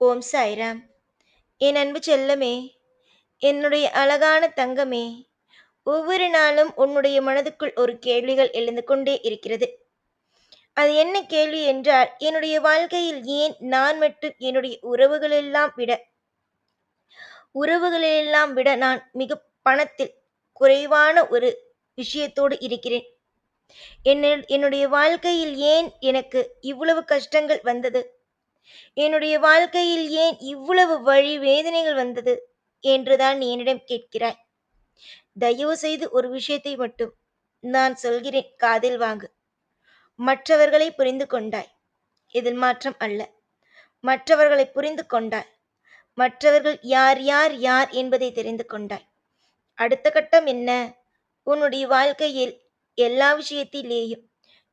ஓம் சாய்ராம். என் அன்பு செல்லமே என்னுடைய அழகான தங்கமே ஒவ்வொரு நாளும் உன்னுடைய மனதுக்குள் ஒரு கேள்விகள் எழுந்து கொண்டே இருக்கிறது. அது என்ன கேள்வி என்றால் என்னுடைய வாழ்க்கையில் ஏன் நான் மட்டும் என்னுடைய உறவுகளெல்லாம் விட உறவுகளெல்லாம் விட நான் மிக பணத்தில் குறைவான ஒரு விஷயத்தோடு இருக்கிறேன். என்னுடைய வாழ்க்கையில் ஏன் எனக்கு இவ்வளவு கஷ்டங்கள் வந்தது? என்னுடைய வாழ்க்கையில் ஏன் இவ்வளவு வழி வேதனைகள் வந்தது? என்றுதான் நீ என்னிடம் கேட்கிறாய். தயவு செய்து ஒரு விஷயத்தை மட்டும் நான் சொல்கிறேன் காதில் வாங்கு. மற்றவர்களை புரிந்து கொண்டாய். இதில் மாற்றம் அல்ல. மற்றவர்களை புரிந்து கொண்டாய். மற்றவர்கள் யார் யார் யார் என்பதை தெரிந்து கொண்டாய். அடுத்த கட்டம் என்ன? உன்னுடைய வாழ்க்கையில் எல்லா விஷயத்திலேயும்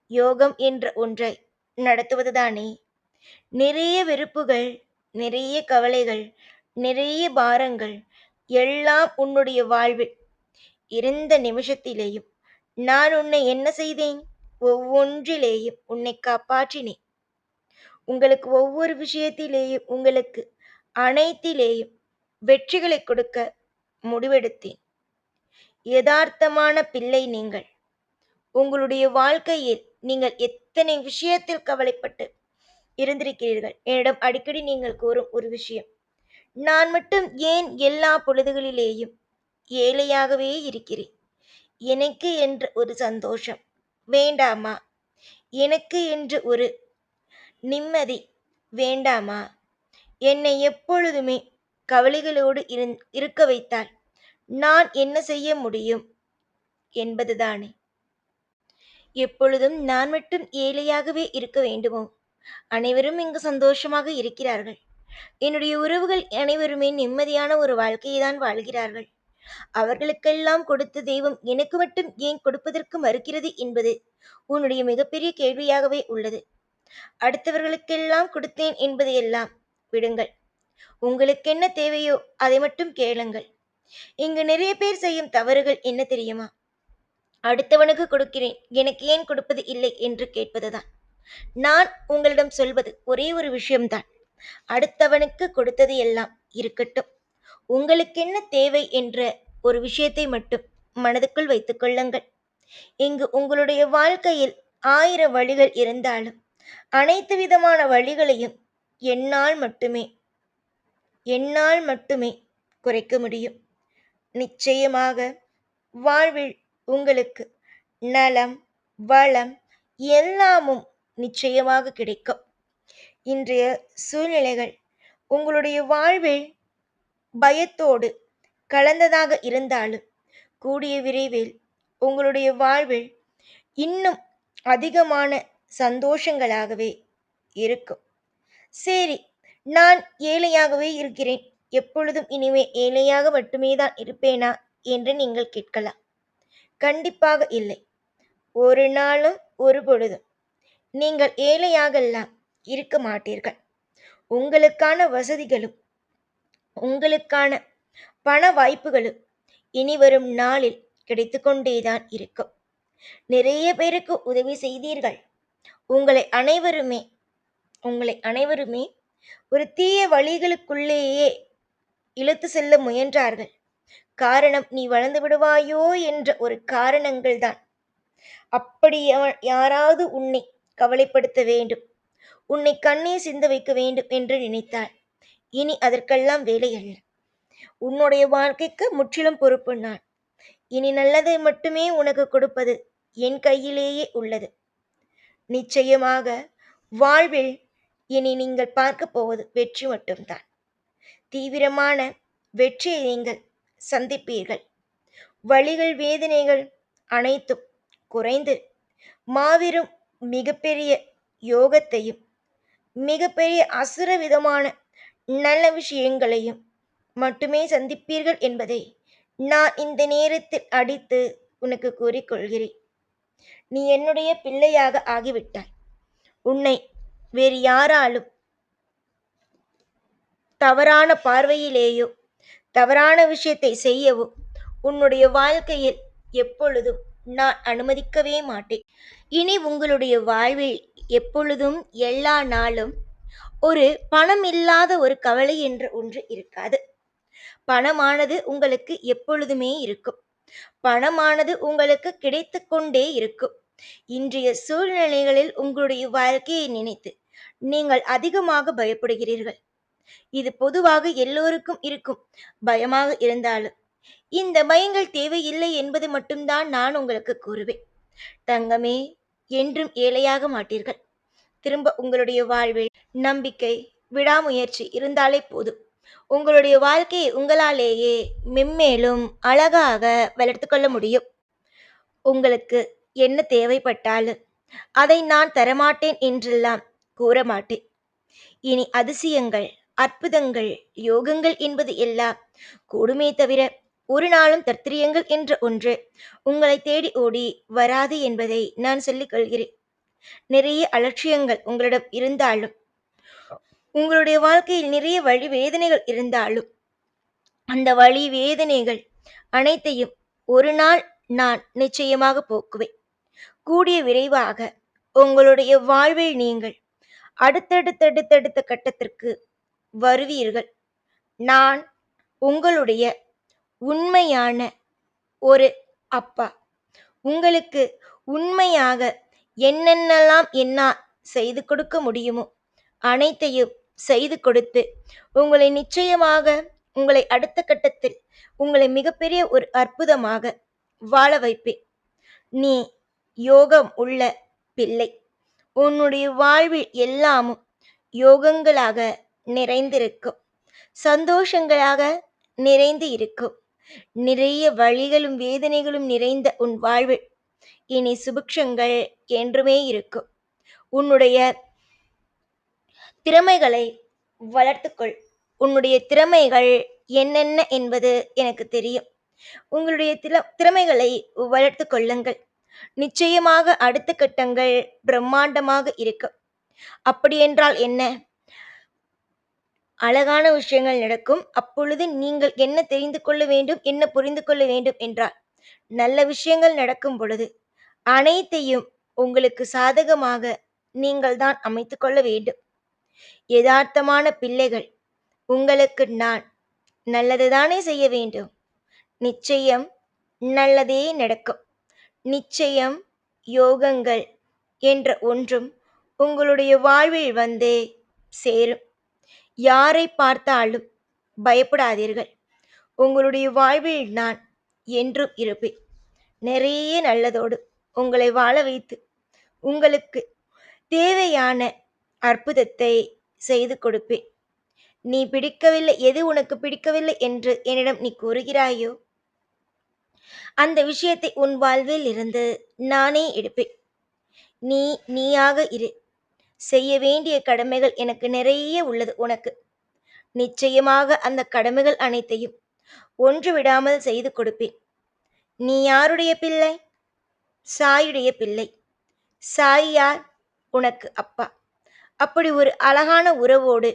யோகம் என்ற ஒன்றை நடத்துவதுதானே நிறைய வெறுப்புகள் நிறைய கவலைகள் நிறைய பாரங்கள் எல்லாம் உன்னுடைய வாழ்வில் இருந்த நிமிஷத்திலேயும் நான் உன்னை என்ன செய்தேன்? ஒவ்வொன்றிலேயும் உன்னை காப்பாற்றினேன். உங்களுக்கு ஒவ்வொரு விஷயத்திலேயும் உங்களுக்கு அனைத்திலேயும் வெற்றிகளை கொடுக்க முடிவெடுத்தேன். யதார்த்தமான பிள்ளை நீங்கள். உங்களுடைய வாழ்க்கையில் நீங்கள் எத்தனை விஷயத்தில் கவலைப்பட்டு இருந்திருக்கிறீர்கள். என்னிடம் அடிக்கடி நீங்கள் கூறும் ஒரு விஷயம். நான் மட்டும் ஏன் எல்லா பொழுதுகளிலேயும் ஏழையாகவே இருக்கிறேன்? எனக்கு என்று ஒரு சந்தோஷம். வேண்டாமா? எனக்கு என்று ஒரு நிம்மதி. வேண்டாமா? என்னை எப்பொழுதுமே கவலைகளோடு இருக்க வைத்தால் நான் என்ன செய்ய முடியும்? என்பதுதானே. எப்பொழுதும் நான் மட்டும் ஏழையாகவே இருக்க வேண்டுமோ? அனைவரும் இங்கு சந்தோஷமாக இருக்கிறார்கள். என்னுடைய உறவுகள் அனைவருமே நிம்மதியான ஒரு வாழ்க்கையை தான் வாழ்கிறார்கள். அவர்களுக்கெல்லாம் கொடுத்த தெய்வம் எனக்கு மட்டும் ஏன் கொடுப்பதற்கு மறுக்கிறது என்பது உன்னுடைய மிகப்பெரிய கேள்வியாகவே உள்ளது. அடுத்தவர்களுக்கெல்லாம் கொடுத்தேன் என்பதையெல்லாம் விடுங்கள். உங்களுக்கு என்ன தேவையோ அதை மட்டும் கேளுங்கள். இங்கு நிறைய பேர் செய்யும் தவறுகள் என்ன தெரியுமா? அடுத்தவனுக்கு கொடுக்கிறேன் எனக்கு ஏன் கொடுப்பது இல்லை என்று கேட்பதுதான். நான் உங்களிடம் சொல்வது ஒரே ஒரு விஷயம்தான். அடுத்தவனுக்கு கொடுத்தது எல்லாம் இருக்கட்டும். உங்களுக்கு என்ன தேவை என்ற ஒரு விஷயத்தை மட்டும் மனதுக்குள் வைத்துக் கொள்ளுங்கள். இங்கு உங்களுடைய வாழ்க்கையில் ஆயிரம் வழிகள் இருந்தாலும் அனைத்து விதமான வழிகளையும் என்னால் மட்டுமே என்னால் மட்டுமே குறைக்க முடியும். நிச்சயமாக வாழ்வில் உங்களுக்கு நலம் வளம் எல்லாமும் நிச்சயமாக கிடைக்கும். இன்றைய சூழ்நிலைகள் உங்களுடைய வாழ்வில் பயத்தோடு கலந்ததாக இருந்தாலும் கூடிய விரைவில் உங்களுடைய வாழ்வில் இன்னும் அதிகமான சந்தோஷங்களாகவே இருக்கும். சரி நான் ஏழையாகவே இருக்கிறேன். எப்பொழுதும் இனிமே ஏழையாக மட்டுமே தான் இருப்பேனா என்று நீங்கள் கேட்கலாம். கண்டிப்பாக இல்லை. ஒரு நாளும் ஒரு பொழுதும். நீங்கள் ஏழையாகலாம் இருக்க மாட்டீர்கள். உங்களுக்கான வசதிகளும் உங்களுக்கான பண வாய்ப்புகளும் இனி வரும் நாளில் கிடைத்து கொண்டேதான் இருக்கும். நிறைய பேருக்கு உதவி செய்தீர்கள். உங்களை அனைவருமே உங்களை அனைவருமே ஒரு தீய வழிகளுக்குள்ளேயே இழுத்து செல்ல முயன்றார்கள். காரணம் நீ வளர்ந்து விடுவாயோ என்ற ஒரு காரணங்கள் தான் அப்படி யாராவது உன்னை கவலைப்படுத்த வேண்டும். உன்னை கண்ணே சிந்த வைக்க வேண்டும் என்று நினைத்தாள். இனி அதற்கெல்லாம் வேலை அல்ல. உன்னுடைய வாழ்க்கைக்கு முற்றிலும் பொறுப்பு நான். இனி நல்லதை மட்டுமே உனக்கு கொடுப்பது என் கையிலேயே உள்ளது. நிச்சயமாக வாழ்வில் இனி நீங்கள் பார்க்க போவது வெற்றி மட்டும்தான். தீவிரமான வெற்றியை நீங்கள் சந்திப்பீர்கள். வழிகள் வேதனைகள் அனைத்தும் குறைந்து மாபெரும் மிகப்பெரிய யோகத்தையும் மிகப்பெரிய அசுர விதமான நல்ல விஷயங்களையும் மட்டுமே சந்திப்பீர்கள் என்பதை நான் இந்த நேரத்தில் அடித்து உனக்கு கூறிக்கொள்கிறேன். நீ என்னுடைய பிள்ளையாக ஆகிவிட்டாய். உன்னை வேறு யாராலும் தவறான பார்வையிலேயோ தவறான விஷயத்தை செய்யவோ உன்னுடைய வாழ்க்கையில் எப்பொழுதும் நான் அனுமதிக்கவே மாட்டேன். இனி உங்களுடைய வாழ்வில் எப்பொழுதும் எல்லா நாளும் ஒரு பணம் இல்லாத ஒரு கவலை என்ற ஒன்று இருக்காது. பணமானது உங்களுக்கு எப்பொழுதுமே இருக்கும். பணமானது உங்களுக்கு கிடைத்து கொண்டே இருக்கும். இன்றைய சூழ்நிலைகளில் உங்களுடைய வாழ்க்கையை நினைத்து நீங்கள் அதிகமாக பயப்படுகிறீர்கள். இது பொதுவாக எல்லோருக்கும் இருக்கும். பயமாக இருந்தாலும் இந்த பயங்கள் தேவையில்லை என்பது மட்டும்தான் நான் உங்களுக்கு கூறுவேன். தங்கமே என்றும் ஏழையாக மாட்டீர்கள். திரும்ப உங்களுடைய வாழ்வில் நம்பிக்கை விடாமுயற்சி இருந்தாலே போதும். உங்களுடைய வாழ்க்கையை உங்களாலேயே மென்மேலும் அழகாக வளர்த்துக்கொள்ள முடியும். உங்களுக்கு என்ன தேவைப்பட்டாலும் அதை நான் தரமாட்டேன் என்றெல்லாம் கூற மாட்டேன் இனி அதிசயங்கள் அற்புதங்கள் யோகங்கள் என்பது எல்லாம் கூடுமே தவிர ஒரு நாளும் தத்திரியங்கள் என்ற ஒன்று. உங்களை தேடி ஓடி வராது என்பதை நான் சொல்லிக் கொள்கிறேன். நிறைய அலட்சியங்கள் உங்களிடம் இருந்தாலும் உங்களுடைய வாழ்க்கையில் நிறைய வழி வேதனைகள் இருந்தாலும் அந்த வழி வேதனைகள் அனைத்தையும் ஒரு நாள் நான் நிச்சயமாக போக்குவேன். கூடிய விரைவாக உங்களுடைய வாழ்வில் நீங்கள் அடுத்தடுத்தடுத்தடுத்த கட்டத்திற்கு வருவீர்கள். நான் உங்களுடைய உண்மையான ஒரு அப்பா. உங்களுக்கு உண்மையாக என்னென்னலாம் என்ன செய்து கொடுக்க முடியுமோ அனைத்தையும் செய்து கொடுத்து உங்களை நிச்சயமாக உங்களை அடுத்த கட்டத்தில் உங்களை மிகப்பெரிய ஒரு அற்புதமாக வாழ வைப்பேன். நீ யோகம் உள்ள பிள்ளை. உன்னுடைய வாழ்வில் எல்லாமும் யோகங்களாக நிறைந்திருக்கும். சந்தோஷங்களாக நிறைந்து இருக்கும். நிறைய வழிகளும் வேதனைகளும் நிறைந்த உன் வாழ்வில் இனி சுபிக்ஷங்கள் என்றுமே இருக்கும். உன்னுடைய திறமைகளை வளர்த்துக்கொள். உன்னுடைய திறமைகள் என்னென்ன என்பது எனக்கு தெரியும். உங்களுடைய திற திறமைகளை வளர்த்து கொள்ளுங்கள் நிச்சயமாக அடுத்த கட்டங்கள் பிரம்மாண்டமாக இருக்கும். அப்படியென்றால் என்ன? அழகான விஷயங்கள் நடக்கும். அப்பொழுது நீங்கள் என்ன தெரிந்து கொள்ள வேண்டும் என்ன புரிந்து கொள்ள வேண்டும் என்றால் நல்ல விஷயங்கள் நடக்கும் பொழுது அனைத்தையும் உங்களுக்கு சாதகமாக நீங்கள் தான் அமைத்து கொள்ள வேண்டும். யதார்த்தமான பிள்ளைகள் உங்களுக்கு நான் நல்லதுதானே செய்ய வேண்டும். நிச்சயம் நல்லதே நடக்கும். நிச்சயம் யோகங்கள் என்ற ஒன்றும் உங்களுடைய வாழ்வில் வந்தே சேரும். யாரை பார்த்தாலும் பயப்படாதீர்கள். உங்களுடைய வாழ்வில் நான் என்றும் இருப்பேன். நிறைய நல்லதோடு உங்களை வாழ வைத்து உங்களுக்கு தேவையான அற்புதத்தை செய்து கொடுப்பேன். நீ பிடிக்கவில்லை எது உனக்கு பிடிக்கவில்லை என்று என்னிடம் நீ கூறுகிறாயோ? அந்த விஷயத்தை உன் வாழ்வில் இருந்து நானே எடுப்பேன். நீ நீயாக இரு. செய்ய வேண்டிய கடமைகள் எனக்கு நிறைய உள்ளது உனக்கு. நிச்சயமாக அந்த கடமைகள் அனைத்தையும் ஒன்று விடாமல் செய்து கொடுப்பேன். நீ யாருடைய பிள்ளை? சாயுடைய பிள்ளை. சாய் யார்? உனக்கு அப்பா. அப்படி ஒரு அழகான உறவோடு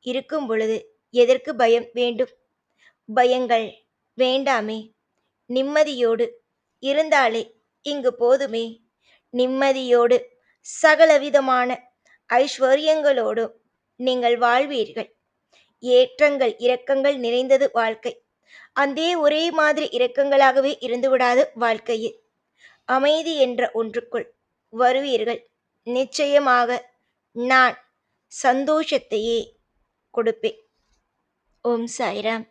இருக்கும் பொழுது எதற்கு பயம் வேண்டும்? பயங்கள் வேண்டாமே. நிம்மதியோடு இருந்தாலே இங்கு போதுமே. நிம்மதியோடு சகலவிதமான ஐஸ்வர்யங்களோடும் நீங்கள் வாழ்வீர்கள். ஏற்றங்கள் இரக்கங்கள் நிறைந்தது வாழ்க்கை. அந்தே ஒரே மாதிரி இரக்கங்களாகவே இருந்துவிடாது வாழ்க்கையில். அமைதி என்ற ஒன்றுக்குள் வருவீர்கள். நிச்சயமாக நான் சந்தோஷத்தையே கொடுப்பேன். ஓம் சாய்ராம்.